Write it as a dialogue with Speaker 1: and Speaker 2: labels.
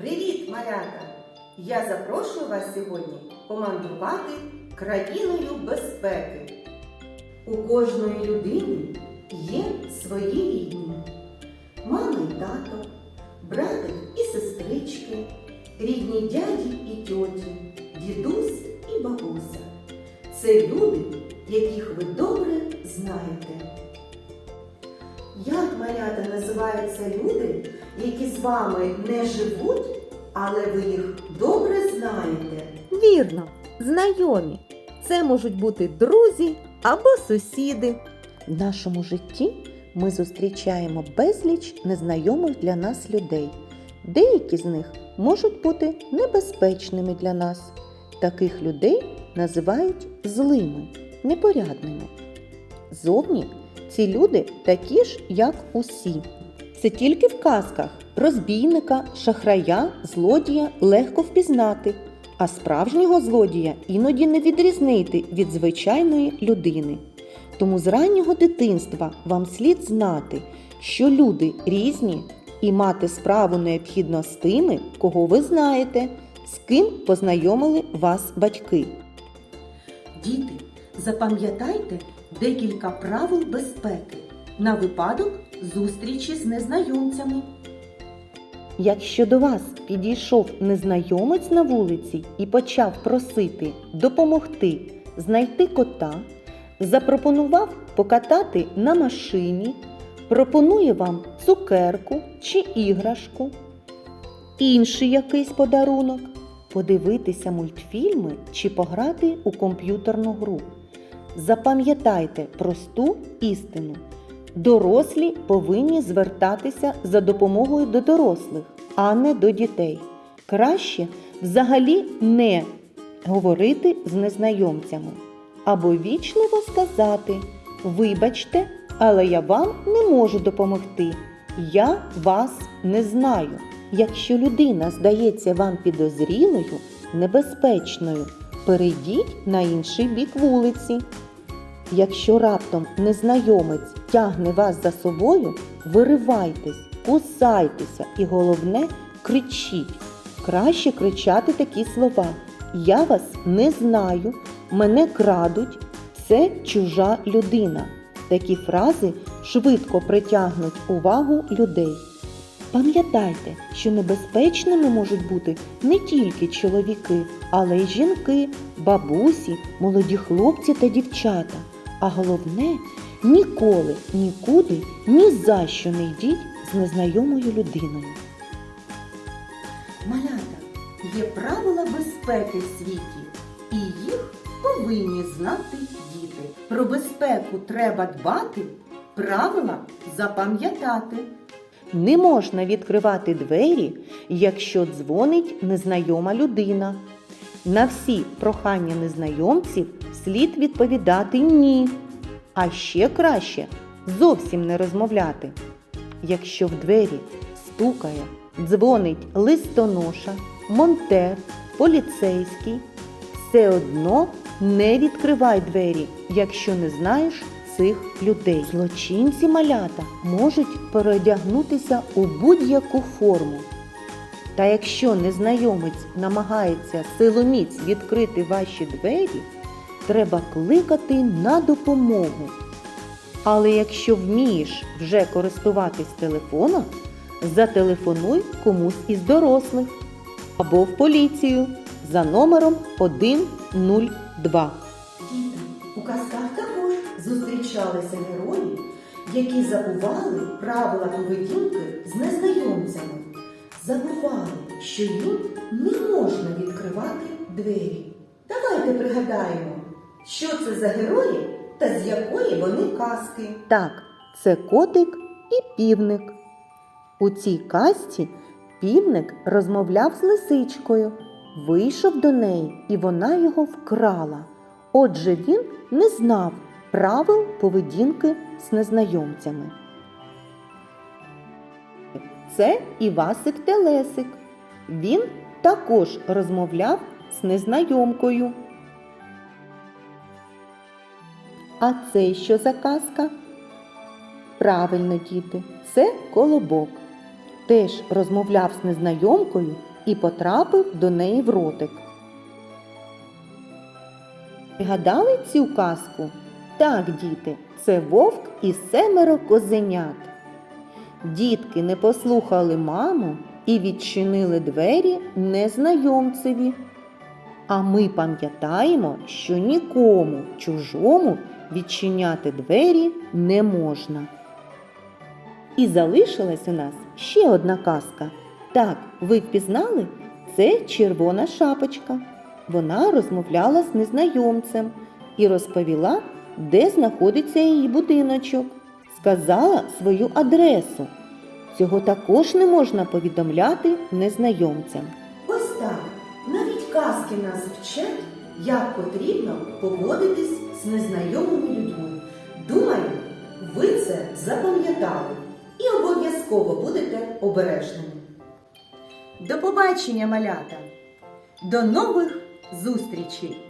Speaker 1: Привіт, малята! Я запрошую вас сьогодні помандрувати країною безпеки. У кожної людини є свої рідні. Мама і тато, братик і сестрички, рідні дяді і тьоті, дідусь і бабуся. Це люди, яких ви добре знаєте. Як малята називаються люди, які з вами не живуть, але ви їх добре знаєте?
Speaker 2: Вірно, знайомі. Це можуть бути друзі або сусіди. В нашому житті ми зустрічаємо безліч незнайомих для нас людей. Деякі з них можуть бути небезпечними для нас. Таких людей називають злими, непорядними. Зовні ці люди такі ж, як усі. Це тільки в казках розбійника, шахрая, злодія легко впізнати, а справжнього злодія іноді не відрізнити від звичайної людини. Тому з раннього дитинства вам слід знати, що люди різні і мати справу необхідно з тими, кого ви знаєте, з ким познайомили вас батьки.
Speaker 1: Діти, запам'ятайте декілька правил безпеки на випадок зустрічі з незнайомцями.
Speaker 2: Якщо до вас підійшов незнайомець на вулиці і почав просити допомогти знайти кота, запропонував покатати на машині, пропонує вам цукерку чи іграшку, інший якийсь подарунок, подивитися мультфільми чи пограти у комп'ютерну гру. Запам'ятайте просту істину. Дорослі повинні звертатися за допомогою до дорослих, а не до дітей. Краще взагалі не говорити з незнайомцями або вічливо сказати Вибачте, але я вам не можу допомогти. Я вас не знаю. Якщо людина здається вам підозрілою, небезпечною, перейдіть на інший бік вулиці. Якщо раптом незнайомець тягне вас за собою, виривайтесь, кусайтеся і головне кричіть. Краще кричати такі слова. Я вас не знаю, мене крадуть, це чужа людина. Такі фрази швидко притягнуть увагу людей. Пам'ятайте, що небезпечними можуть бути не тільки чоловіки, але й жінки, бабусі, молоді хлопці та дівчата. А головне, ніколи, нікуди, ні за що не йдіть з незнайомою людиною.
Speaker 1: Малята, є правила безпеки в світі, і їх повинні знати діти. Про безпеку треба дбати, правила запам'ятати.
Speaker 2: Не можна відкривати двері, якщо дзвонить незнайома людина. На всі прохання незнайомців слід відповідати ні. А ще краще зовсім не розмовляти. Якщо в двері стукає, дзвонить листоноша, монтер, поліцейський, все одно не відкривай двері, якщо не знаєш цих людей. Злочинці малята можуть переодягнутися у будь-яку форму. Та якщо незнайомець намагається силоміць відкрити ваші двері, треба кликати на допомогу. Але якщо вмієш вже користуватись телефоном, зателефонуй комусь із дорослих або в поліцію за номером 102.
Speaker 1: Діти, у казках також зустрічалися герої, які забували правила поведінки з незнайомцями. Забували, що їм не можна відкривати двері. Давайте пригадаємо, що це за герої та з якої вони казки.
Speaker 2: Так, це котик і півник. У цій казці півник розмовляв з лисичкою, вийшов до неї, і вона його вкрала. Отже, він не знав правил поведінки з незнайомцями. Це Івасик Телесик. Він також розмовляв з незнайомкою. А це що за казка? Правильно, діти, це колобок. Теж розмовляв з незнайомкою і потрапив до неї в ротик. Пригадали цю казку? Так, діти, це вовк і семеро козенят. Дітки не послухали маму і відчинили двері незнайомцеві. А ми пам'ятаємо, що нікому чужому відчиняти двері не можна. І залишилась у нас ще одна казка. Так, ви впізнали? Це червона шапочка. Вона розмовляла з незнайомцем і розповіла, де знаходиться її будиночок. Сказала свою адресу. Цього також не можна повідомляти незнайомцям.
Speaker 1: Ось так. Навіть казки нас вчать, як потрібно поводитись з незнайомими людьми. Думаю, ви це запам'ятали і обов'язково будете обережними. До побачення, малята! До нових зустрічей!